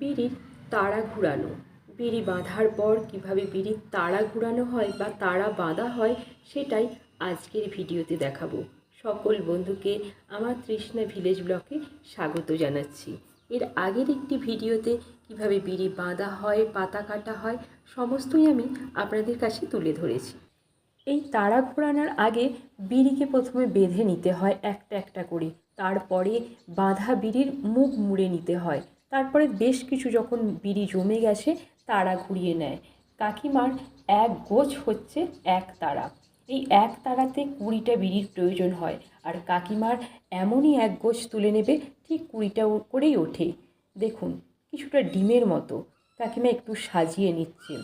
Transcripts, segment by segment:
বিড়ির তাড়া ঘুরানো। বিড়ি বাঁধার পর কীভাবে বিড়ির তাড়া ঘুরানো হয় বা তাড়া বাঁধা হয় সেটাই আজকের ভিডিওতে দেখাবো। সকল বন্ধুকে আমার তৃষ্ণা ভিলেজ ব্লকে স্বাগত জানাচ্ছি। এর আগের একটি ভিডিওতে কীভাবে বিড়ি বাঁধা হয়, পাতা কাটা হয়, সমস্তই আমি আপনাদের কাছে তুলে ধরেছি। এই তাড়া ঘোরানোর আগে বিড়িকে প্রথমে বেঁধে নিতে হয় একটা একটা করে। তারপরে বাঁধা বিড়ির মুখ মুড়ে নিতে হয়। তারপরে বেশ কিছু যখন বিড়ি জমে গেছে, তারা ঘুরিয়ে নেয়। কাকিমার এক গোছ হচ্ছে এক তাড়া এই এক তাড়াতে কুড়িটা বিড়ির প্রয়োজন হয় আর কাকিমার এমনই এক গোছ তুলে নেবে, ঠিক কুড়িটা করেই ওঠে। দেখুন, কিছুটা ডিমের মতো। কাকিমা একটু সাজিয়ে নিচ্ছে।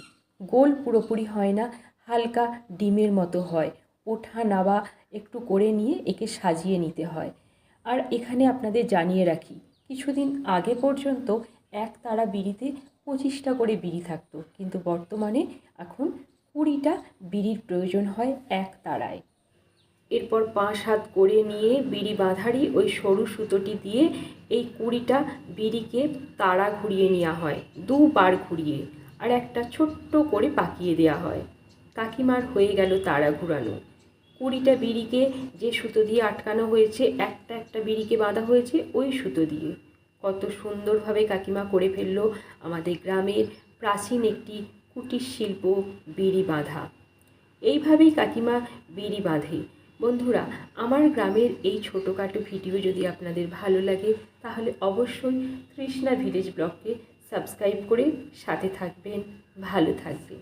গোল পুরোপুরি হয় না, হালকা ডিমের মতো হয়। ওঠা নাওয়া একটু করে নিয়ে একে সাজিয়ে নিতে হয়। আর এখানে আপনাদের জানিয়ে রাখি কিছুদিন আগে পর্যন্ত এক তারা বিড়িতে পঁচিশটা করে বিড়ি থাকতো, কিন্তু বর্তমানে এখন কুড়িটা বিড়ির প্রয়োজন হয় এক তারায়। এরপর পাঁচ হাত করে নিয়ে বিড়ি বাঁধারি ওই সরু সুতোটি দিয়ে এই কুড়িটা বিড়িকে তারা ঘুরিয়ে নেওয়া হয়, দুবার ঘুরিয়ে, আর একটা ছোট্ট করে পাকিয়ে দেওয়া হয়। কাকিমার হয়ে গেল তারা ঘুরানো। কুড়িটা বিড়িকে যে সুতো দিয়ে আটকানো হয়েছে, একটা একটা বিড়িকে বাঁধা হয়েছে ওই সুতো দিয়ে। কত সুন্দরভাবে কাকিমা করে ফেলল আমাদের গ্রামের প্রাচীন একটি কুটির শিল্প বিড়ি বাঁধা। এইভাবেই কাকিমা বিড়ি বাঁধে। বন্ধুরা, আমার গ্রামের এই ছোটোখাটো ভিডিও যদি আপনাদের ভালো লাগে, তাহলে অবশ্যই কৃষ্ণা ভিলেজ ব্লগকে সাবস্ক্রাইব করে সাথে থাকবেন, ভালো থাকবেন।